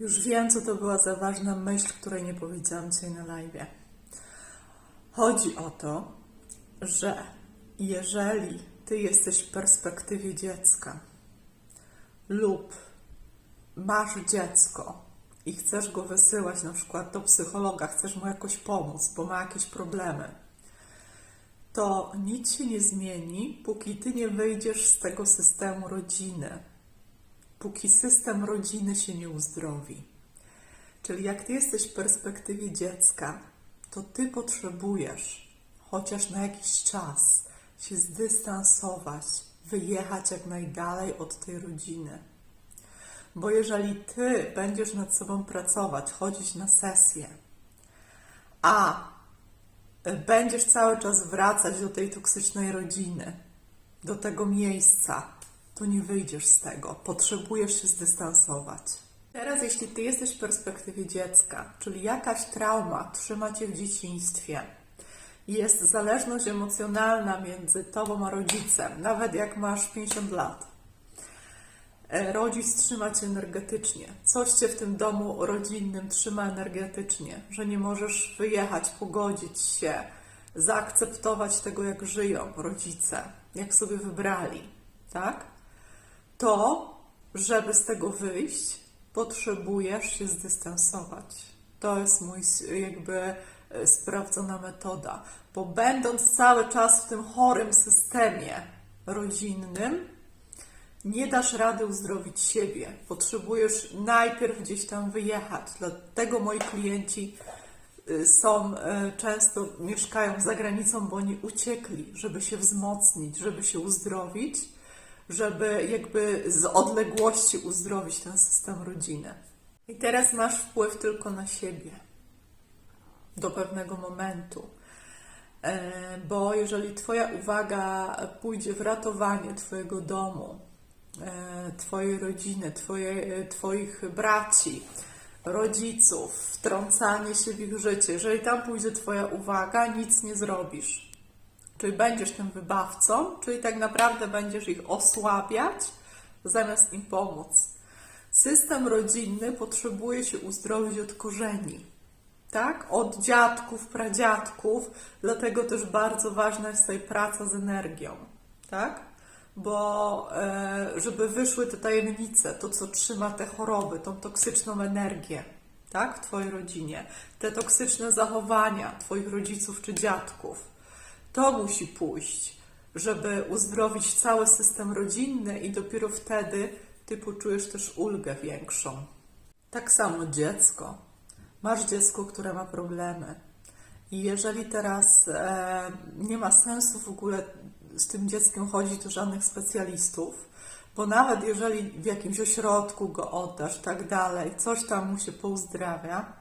Już wiem, co to była za ważna myśl, której nie powiedziałam dzisiaj na live. Chodzi o to, że jeżeli ty jesteś w perspektywie dziecka lub masz dziecko i chcesz go wysyłać na przykład do psychologa, chcesz mu jakoś pomóc, bo ma jakieś problemy, to nic się nie zmieni, póki ty nie wyjdziesz z tego systemu rodziny póki system rodziny się nie uzdrowi. Czyli jak ty jesteś w perspektywie dziecka, to ty potrzebujesz chociaż na jakiś czas się zdystansować, wyjechać jak najdalej od tej rodziny. Bo jeżeli ty będziesz nad sobą pracować, chodzić na sesję, a będziesz cały czas wracać do tej toksycznej rodziny, do tego miejsca, to nie wyjdziesz z tego. Potrzebujesz się zdystansować. Teraz, jeśli ty jesteś w perspektywie dziecka, czyli jakaś trauma trzyma cię w dzieciństwie, jest zależność emocjonalna między tobą a rodzicem, nawet jak masz 50 lat. E, Rodzic trzyma cię energetycznie. Coś cię w tym domu rodzinnym trzyma energetycznie, że nie możesz wyjechać, pogodzić się, zaakceptować tego, jak żyją rodzice, jak sobie wybrali, tak? To, żeby z tego wyjść, potrzebujesz się zdystansować. To jest mój jakby e, sprawdzona metoda, bo będąc cały czas w tym chorym systemie rodzinnym, nie dasz rady uzdrowić siebie. Potrzebujesz najpierw gdzieś tam wyjechać. Dlatego moi klienci y, są y, często mieszkają za granicą, bo oni uciekli, żeby się wzmocnić, żeby się uzdrowić, żeby jakby z odległości uzdrowić ten system rodziny. I teraz masz wpływ tylko na siebie do pewnego momentu. E, Bo jeżeli Twoja uwaga pójdzie w ratowanie Twojego domu, e, Twojej rodziny, twoje, Twoich braci, rodziców, wtrącanie się w ich życie, jeżeli tam pójdzie Twoja uwaga, nic nie zrobisz. Czyli będziesz tym wybawcą, czyli tak naprawdę będziesz ich osłabiać, zamiast im pomóc. System rodzinny potrzebuje się uzdrowić od korzeni tak? Od dziadków, pradziadków, dlatego też bardzo ważna jest tutaj praca z energią, tak? Bo e, żeby wyszły te tajemnice, to co trzyma te choroby, tą toksyczną energię, tak? W Twojej rodzinie, te toksyczne zachowania Twoich rodziców czy dziadków, to musi pójść, żeby uzdrowić cały system rodzinny i dopiero wtedy Ty poczujesz też ulgę większą. Tak samo dziecko. Masz dziecko, które ma problemy. I jeżeli teraz e, nie ma sensu w ogóle z tym dzieckiem chodzić do żadnych specjalistów, bo nawet jeżeli w jakimś ośrodku go oddasz, tak dalej, coś tam mu się pouzdrawia,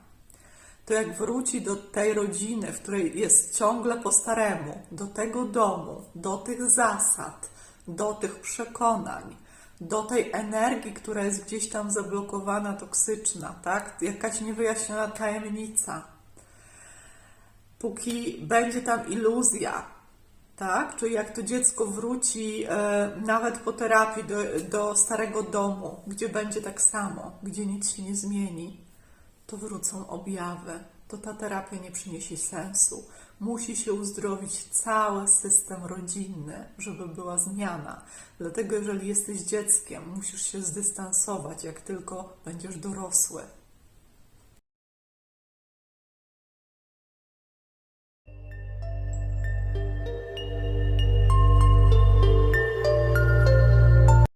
to jak wróci do tej rodziny, w której jest ciągle po staremu, do tego domu, do tych zasad, do tych przekonań, do tej energii, która jest gdzieś tam zablokowana, toksyczna, tak? Jakaś niewyjaśniona tajemnica. Póki będzie tam iluzja, tak? Czyli jak to dziecko wróci e, nawet po terapii do, do starego domu, gdzie będzie tak samo, gdzie nic się nie zmieni, to wrócą objawy. To ta terapia nie przyniesie sensu. Musi się uzdrowić cały system rodzinny, żeby była zmiana. Dlatego, jeżeli jesteś dzieckiem, musisz się zdystansować, jak tylko będziesz dorosły.